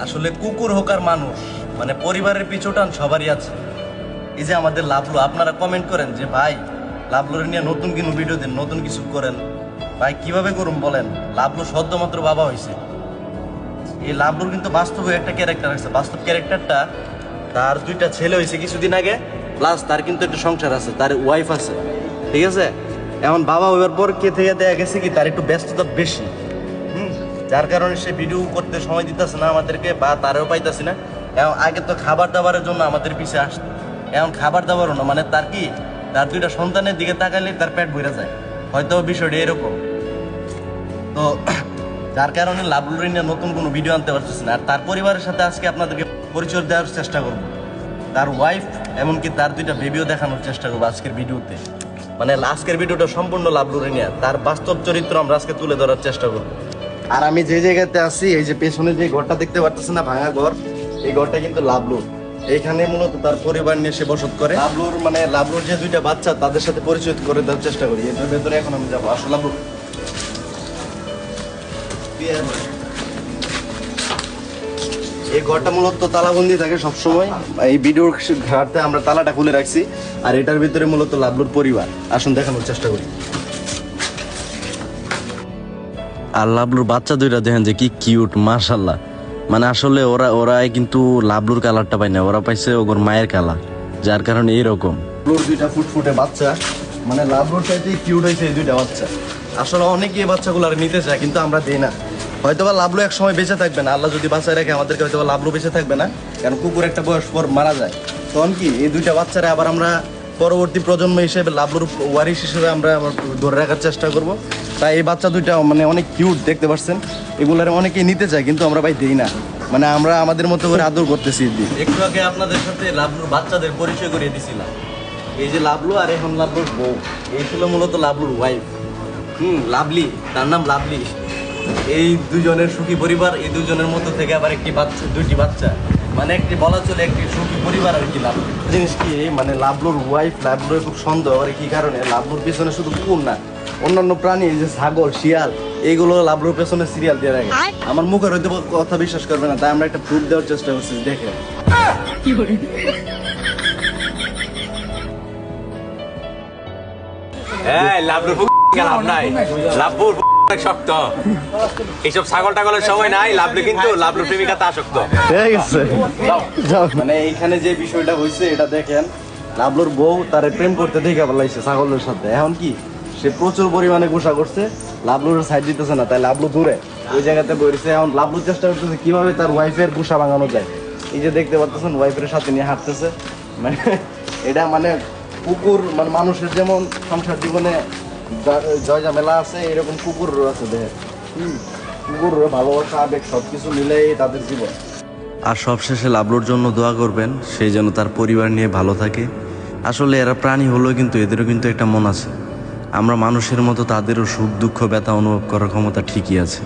আসলে কুকুর হোক আর মানুষ মানে পরিবারের পিছুটান সবারই আছে। এই যে আমাদের লাভলু, আপনারা কমেন্ট করেন যে, ভাই, লাভলুরে নিয়ে নতুন কোনো ভিডিও দেন, নতুন কিছু করেন। ভাই, কীভাবে করুন বলেন? লাভলু সদ্যমাত্র বাবা হয়েছে এই লাভলুর কিন্তু বাস্তবে একটা ক্যারেক্টার আছে। বাস্তব ক্যারেক্টারটা তার দুইটা ছেলে হয়েছে কিছুদিন আগে প্লাস তার কিন্তু একটা সংসার আছে, তার ওয়াইফ আছে। ঠিক আছে? এখন বাবা হইবার পর কে থেকে দেখা গেছে কি? তার একটু ব্যস্ততা বেশি। যার কারণে সে ভিডিও করতে সময় দিতেছে না আমাদেরকে বা তারও পাইতেছে না। এখন আগে তো খাবার দাবারের জন্য আমাদের পিছে আসতো। এখন খাবার দাবারও না মানে তার কি? তার দুইটা সন্তানের দিকে তাকালে তার পেট ভরে যায়। হয়তো বিষয়টা এরকম। তো যার কারণে লাভলুরি নিয়ে নতুন কোনো ভিডিও আনতে পারতেছি না। আর তার পরিবারের সাথে আজকে আপনাদেরকে পরিচয় দেওয়ার চেষ্টা করব। তার ওয়াইফ এমনকি তার দুইটা বেবিও দেখানোর চেষ্টা করব আজকের ভিডিওতে। মানে আজকের ভিডিওটা সম্পূর্ণ লাভলুরি নিয়ে তার বাস্তব চরিত্র আমরা আজকে তুলে ধরার চেষ্টা করব। আর আমি যে জায়গাতে আছি, এই যে পেছনে যে ঘরটা দেখতে পারতেছেন না, ভাঙা ঘর, এই ঘরটা কিন্তু লাভলুর এইখানে মূলত তার পরিবার নিয়ে সে বসত করে। লাভলুর মানে লাভলুর যে দুইটা বাচ্চা, তাদের সাথে পরিচয় করে দেওয়ার চেষ্টা করি। এটার ভেতরে এখন আমি যাব। আসলে লাভলুর এই ঘরটা মূলত তালাবন্দি থাকে সবসময়। এই ভিডিওর ঘাটতে আমরা তালাটা খুলে রাখছি। আর এটার ভিতরে মূলত লাভলুর পরিবার। আসুন, দেখানোর চেষ্টা করি। আর লাভলুর বাচ্চা দুইটা দেখেন যে কি কিউট মার্শাল্লাহ মানে আসলে ওরা, ওরাই কিন্তু লাবলুর কালারটা পায় না, ওরা পাইছে ওগর মায়ের কালার, যার কারণে এইরকম। লাভলুর দুইটা ফুটফুটে বাচ্চা মানে লাভলুর চাইতে কিউট হয়েছে এই দুইটা বাচ্চা। আসলে অনেকে এই বাচ্চাগুলো আর নিতে চায়, কিন্তু আমরা দিই না। হয়তোবা লাভলু এক সময় বেঁচে থাকবে না, আল্লাহ যদি বাঁচায় রাখে, আমাদেরকে হয়তোবা লাভলু বেঁচে থাকবে না, কারণ কুকুর একটা বয়স পর মারা যায়। তখন কি এই দুইটা বাচ্চারা আবার আমরা পরবর্তী প্রজন্ম হিসেবে লাভলুর ওয়ারিস হিসেবে আমরা ধরে রাখার চেষ্টা করব। তাই এই বাচ্চা দুইটা মানে অনেক কিউট দেখতে পাচ্ছেন এগুলার অনেকেই নিতে চায়, কিন্তু আমরা ভাই দিই না। মানে আমরা আমাদের মতো করে আদর করতেছি একটু আগে আপনাদের সাথে লাভলুর বাচ্চাদের পরিচয় করিয়ে দিছিলাম। এই যে লাভলু আর এখন লাভলুর বউ, এই ছিল মূলত লাভলুর ওয়াইফ হুম, লাভলি, তার নাম লাভলি। এই দুজনের সুখী পরিবার, এই দুজনের মতো থেকে আবার একটি বাচ্চা, দুইটি বাচ্চা। মানে একটি বলা চলে একটি সুখী পরিবার আর কি লাভ। জিনিস কি? মানে লাভলুর ওয়াইফ লাভলুর খুব সন্দেহ আর কি কারণে? লাভলুর পেছনে শুধু কুকুর না অন্যান্য প্রাণী যে ছাগল শিয়াল এইগুলো লাভলুর পেছনে সিরিয়াল দিয়ে রাখে। আমার মুখের হয়তো কথা বিশ্বাস করবে না তাই আমরা একটা প্রুফ দেওয়ার চেষ্টা করছি দেখে। হ্যাঁ লাভলুর লাভ নাই। শক্ত। এইসব ছাগল টাগলের সময় নাই লাভলু কিন্তু লাভলুর প্রেমিকা তা শক্ত। ঠিক আছে। মানে এইখানে যে বিষয়টা হয়েছে এটা দেখেন লাভলুর বউ তারে প্রেম করতে দেখে বলাইছে ছাগলের সাথে। এখন কি সে প্রচুর পরিমাণে গোসা করছে লাভলুর সাইড দিতেছে না তাই লাভলু দূরে ওই জায়গাতে বইছে। এখন লাভলু চেষ্টা করতেছে কীভাবে তার ওয়াইফের গোসা ভাঙানো যায়। এই যে দেখতে পাচ্ছেন ওয়াইফের সাথে নিয়ে হাঁটতেছে। মানে এটা মানে কুকুর মানে মানুষের যেমন সংসার জীবনে জয় ঝামেলা আছে এরকম কুকুরও আছে হুম, কুকুর ভালোবাসা আবেগ সবকিছু মিলেই তাদের জীবন। আর সবশেষে লাবলোর জন্য দোয়া করবেন সেই যেন তার পরিবার নিয়ে ভালো থাকে। আসলে এরা প্রাণী হলেও কিন্তু এদেরও কিন্তু একটা মন আছে। আমরা মানুষের মতো তাদেরও সুখ দুঃখ ব্যথা অনুভব করার ক্ষমতা ঠিকই আছে।